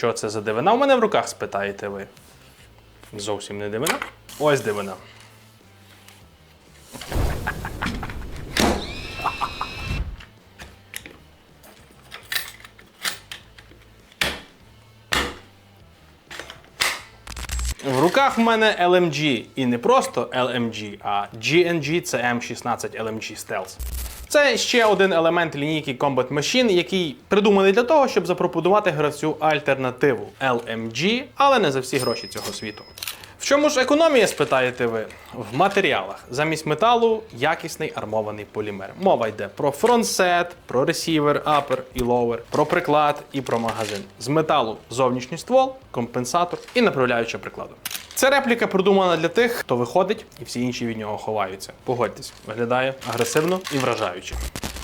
Що це за дивина? У мене в руках спитаєте ви. Зовсім не дивина. Ось дивина. В руках в мене LMG. І не просто LMG, а GNG CM16 LMG Stealth. Це ще один елемент лінійки Combat Machine, який придуманий для того, щоб запропонувати гравцю альтернативу LMG, але не за всі гроші цього світу. В чому ж економія, спитаєте ви? В матеріалах. Замість металу якісний армований полімер. Мова йде про фронтсет, про ресівер, апер і ловер, про приклад і про магазин. З металу зовнішній ствол, компенсатор і направляюча прикладу. Ця репліка придумана для тих, хто виходить, і всі інші від нього ховаються. Погодьтесь, виглядає агресивно і вражаюче.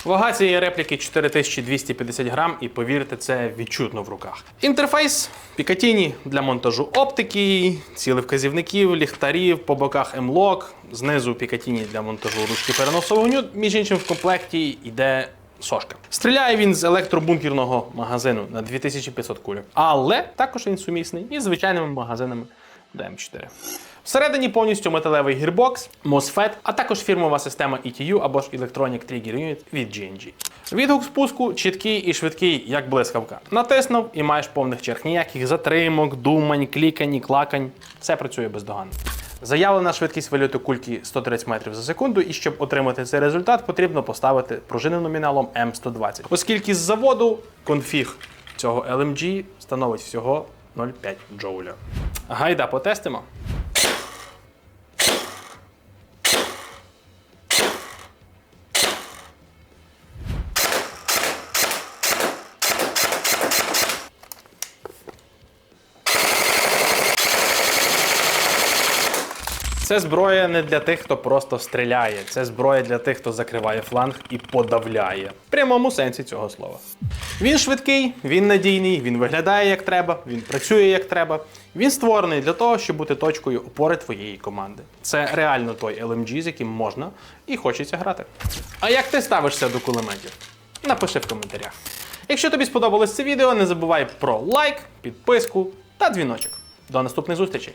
Вага цієї репліки 4250 грам, і повірте, це відчутно в руках. Інтерфейс Picatinny для монтажу оптики, цілевказівників, ліхтарів, по боках M-Lock, знизу Picatinny для монтажу ручки переносу вогню. Між іншим, в комплекті йде сошка. Стріляє він з електробункерного магазину на 2500 кульок, але також він сумісний із звичайними магазинами DM4. Всередині повністю металевий гірбокс, MOSFET, а також фірмова система ETU або ж Electronic Trigger Unit від GNG. Відгук спуску чіткий і швидкий, як блискавка. Натиснув і маєш повних черг. Ніяких затримок, думань, клікань, клакань. Все працює бездоганно. Заявлена швидкість вильоту кульки 130 метрів за секунду, і щоб отримати цей результат, потрібно поставити пружину номіналом М120. Оскільки з заводу конфіг цього LMG становить всього 0,5 джоуля. Гайда, потестимо. Це зброя не для тих, хто просто стріляє. Це зброя для тих, хто закриває фланг і подавляє. В прямому сенсі цього слова. Він швидкий, він надійний, він виглядає як треба, він працює як треба. Він створений для того, щоб бути точкою опори твоєї команди. Це реально той LMG, з яким можна і хочеться грати. А як ти ставишся до кулеметів? Напиши в коментарях. Якщо тобі сподобалось це відео, не забувай про лайк, підписку та дзвіночок. До наступних зустрічей!